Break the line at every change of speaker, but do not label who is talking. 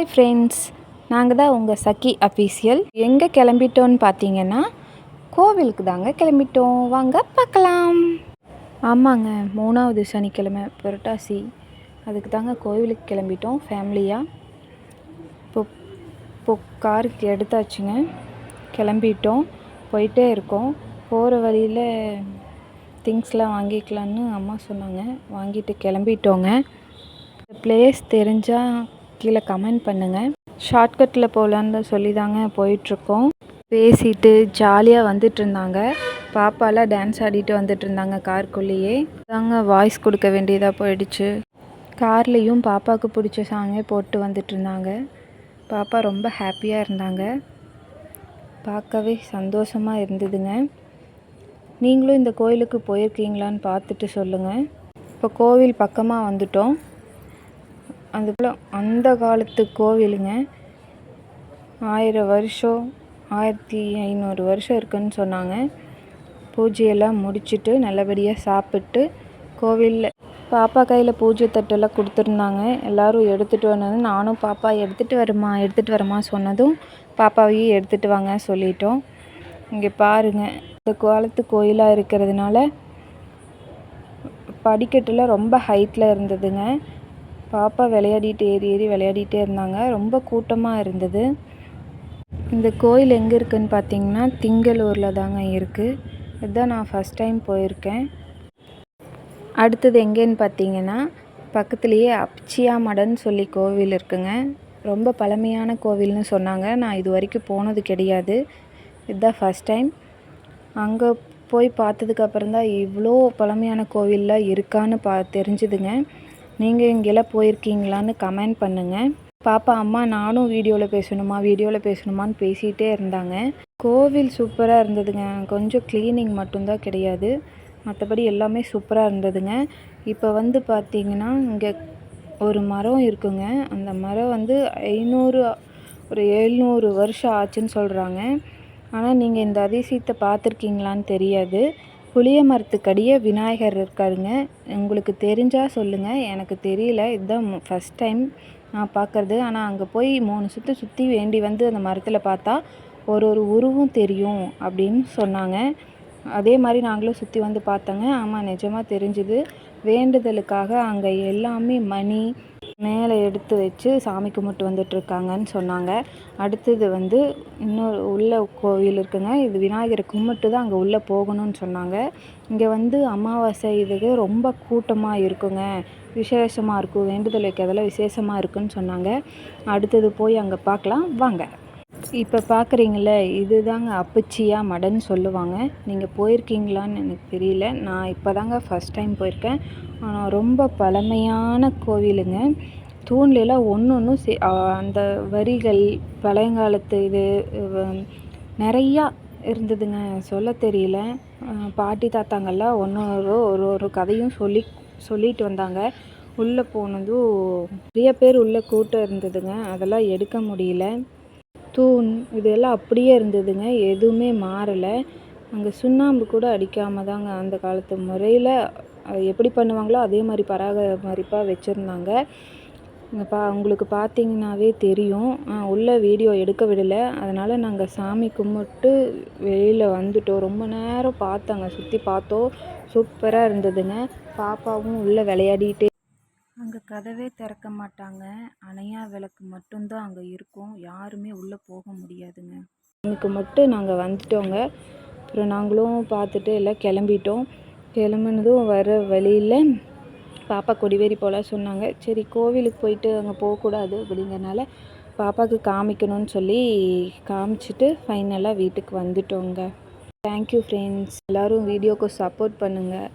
Hi friends நாங்கள் தான் உங்கள் சக்கி அஃபீஷியல் எங்கே கிளம்பிட்டோன்னு பார்த்தீங்கன்னா கோவிலுக்கு தாங்க கிளம்பிட்டோம். வாங்க பார்க்கலாம் ஆமாங்க மூணாவது சனிக்கிழமை புரட்டாசி. அதுக்கு தாங்க கோவிலுக்கு கிளம்பிட்டோம் ஃபேமிலியாக இப்போ இப்போ காருக்கு எடுத்தாச்சுங்க. கிளம்பிட்டோம் போயிட்டே இருக்கோம். போகிற வழியில் திங்ஸ்லாம் வாங்கிக்கலான்னு அம்மா சொன்னாங்க. வாங்கிட்டு கிளம்பிட்டோங்க. பிளேஸ் தெரிஞ்சால் கீழே கமெண்ட் பண்ணுங்கள் ஷார்ட்கட்டில் போகலான்னு சொல்லி தாங்க போயிட்டுருக்கோம். பேசிட்டு ஜாலியாக வந்துட்டு இருந்தாங்க பாப்பாலாம் டான்ஸ் ஆடிட்டு வந்துட்டு இருந்தாங்க காருக்குள்ளேயே. தாங்க வாய்ஸ் கொடுக்க வேண்டியதாக போயிடுச்சு. கார்லேயும் பாப்பாவுக்கு பிடிச்ச சாங்கே போட்டு வந்துட்டு இருந்தாங்க பாப்பா ரொம்ப ஹாப்பியாக இருந்தாங்க. பார்க்கவே சந்தோஷமாக இருந்ததுங்க. நீங்களும் இந்த கோயிலுக்கு போயிருக்கீங்களான்னு பார்த்துட்டு சொல்லுங்கள் இப்போ கோவில் பக்கமாக வந்துட்டோம். அதுக்குள்ள அந்த காலத்து கோவிலுங்க. ஆயிரம் வருஷம் ஆயிரத்தி ஐநூறு வருஷம் இருக்குன்னு சொன்னாங்க. பூஜையெல்லாம் முடிச்சுட்டு நல்லபடியாக சாப்பிட்டு கோவிலில் பாப்பா கையில் பூஜை தட்டெல்லாம் கொடுத்துருந்தாங்க. எல்லோரும் எடுத்துகிட்டு வந்தது நானும் பாப்பா எடுத்துகிட்டு வரமா எடுத்துகிட்டு வரமா சொன்னதும் பாப்பாவையும் எடுத்துகிட்டு வாங்க சொல்லிட்டோம். இங்கே பாருங்கள் இந்த காலத்து கோயிலாக இருக்கிறதுனால படிக்கட்டில் ரொம்ப ஹைட்டில் இருந்ததுங்க. பாப்பா விளையாடிட்டு ஏறி ஏறி விளையாடிட்டே இருந்தாங்க. ரொம்ப கூட்டமாக இருந்தது. இந்த கோயில் எங்கே இருக்குதுன்னு பார்த்தீங்கன்னா திங்களூரில் தாங்க இருக்குது இதுதான் நான் ஃபஸ்ட் டைம் போயிருக்கேன். அடுத்தது எங்கேன்னு பார்த்தீங்கன்னா பக்கத்துலேயே அப்ச்சியா மடன்னு சொல்லி கோவில் இருக்குங்க. ரொம்ப பழமையான கோவில்னு சொன்னாங்க. நான் இது வரைக்கும் போனது கிடையாது. இதுதான் ஃபஸ்ட் டைம் அங்கே போய் பார்த்ததுக்கப்புறம் தான் இவ்வளோ பழமையான கோவில்லாம் இருக்கான்னு பா தெரிஞ்சுதுங்க. நீங்கள் இங்கெல்லாம் போயிருக்கீங்களான்னு கமெண்ட் பண்ணுங்கள் பாப்பா அம்மா நானும் வீடியோவில் பேசணுமா வீடியோவில் பேசணுமான்னு பேசிகிட்டே இருந்தாங்க. கோவில் சூப்பராக இருந்ததுங்க. கொஞ்சம் க்ளீனிங் மட்டும்தான் கிடையாது. மற்றபடி எல்லாமே சூப்பராக இருந்ததுங்க. இப்போ வந்து பார்த்திங்கன்னா இங்கே ஒரு மரம் இருக்குங்க. அந்த மரம் வந்து ஐநூறு ஒரு எழுநூறு வருஷம் ஆச்சுன்னு சொல்கிறாங்க ஆனால் நீங்கள் இந்த அதிசயத்தை பார்த்துருக்கீங்களான்னு தெரியாது. புளிய மரத்துக்கடியே விநாயகர் இருக்காருங்க. உங்களுக்கு தெரிஞ்சால் சொல்லுங்கள் எனக்கு தெரியல. இதுதான் ஃபஸ்ட் டைம் நான் பார்க்குறது. ஆனால் அங்கே போய் மூணு சுற்று சுற்றி வேண்டி வந்து அந்த மரத்தில் பார்த்தா ஒரு ஒரு உருவம் தெரியும் அப்படின்னு சொன்னாங்க. அதே மாதிரி நாங்களும் சுற்றி வந்து பார்த்தோங்க. ஆமாம் நிஜமாக தெரிஞ்சுது. வேண்டுதலுக்காக அங்கே எல்லாமே மணி மேலே எடுத்து வச்சு சாமி கும்பிட்டு வந்துட்டுருக்காங்கன்னு சொன்னாங்க. அடுத்தது வந்து இன்னொரு உள்ள கோவில் இருக்குங்க. இது விநாயகரை கும்பிட்டு தான் அங்கே உள்ளே போகணும்னு சொன்னாங்க. இங்கே வந்து அமாவாசை இதுக்கு ரொம்ப கூட்டமாக இருக்குங்க. விசேஷமாக இருக்கும். வேண்டுதல் வைக்கிறதெல்லாம் விசேஷமாக இருக்குன்னு சொன்னாங்க. அடுத்தது போய் அங்கே பார்க்கலாம். வாங்க. இப்போ பார்க்குறீங்கள இது தாங்க அப்பச்சியா மடன்னு சொல்லுவாங்க. நீங்கள் போயிருக்கீங்களான்னு எனக்கு தெரியல. நான் இப்போ தாங்க ஃபஸ்ட் டைம் போயிருக்கேன். ஆனால் ரொம்ப பழமையான கோவிலுங்க. தூண்லலாம் ஒன்று ஒன்றும் சே அந்த வரிகள் பழையங்காலத்து இது நிறையா இருந்ததுங்க. சொல்ல தெரியல. பாட்டி தாத்தாங்கள்லாம் ஒன்று ஒரு ஒரு ஒரு கதையும் சொல்லி சொல்லிட்டு வந்தாங்க. உள்ளே போனதும் நிறைய பேர் உள்ளே கூட்டம் இருந்ததுங்க. அதெல்லாம் எடுக்க முடியல. தூண் இதெல்லாம் அப்படியே இருந்ததுங்க. எதுவுமே மாறலை. அங்கே சுண்ணாம்பு கூட அடிக்காமல் தாங்க அந்த காலத்து முறையில் எப்படி பண்ணுவாங்களோ அதே மாதிரி பராமரிப்பாக வச்சுருந்தாங்க. பா உங்களுக்கு பார்த்தீங்கன்னாவே தெரியும். உள்ளே வீடியோ எடுக்க விடலை. அதனால் நாங்கள் சாமி கும்பிட்டு வெளியில் வந்துட்டோம். ரொம்ப நேரம் பார்த்தாங்க. சுற்றி பார்த்தோம். சூப்பராக இருந்ததுங்க. பாப்பாவும் உள்ளே விளையாடிட்டே கதவே திறக்க மாட்டாங்க. அணையா விளக்கு மட்டும்தான் அங்கே இருக்கும். யாருமே உள்ளே போக முடியாதுங்க. எனக்கு மட்டும் நாங்கள் வந்துட்டோங்க. அப்புறம் நாங்களும் பார்த்துட்டு எல்லாம் கிளம்பிட்டோம். கிளம்புனதும் வர வழியில் பாப்பா கொடிவேரி போல சொன்னாங்க. சரி கோவிலுக்கு போயிட்டு அங்கே போகக்கூடாது அப்படிங்கிறனால பாப்பாவுக்கு காமிக்கணும்னு சொல்லி காமிச்சிட்டு ஃபைனலாக வீட்டுக்கு வந்துட்டோங்க. தேங்க்யூ ஃப்ரெண்ட்ஸ் எல்லோரும் வீடியோக்கு சப்போர்ட் பண்ணுங்கள்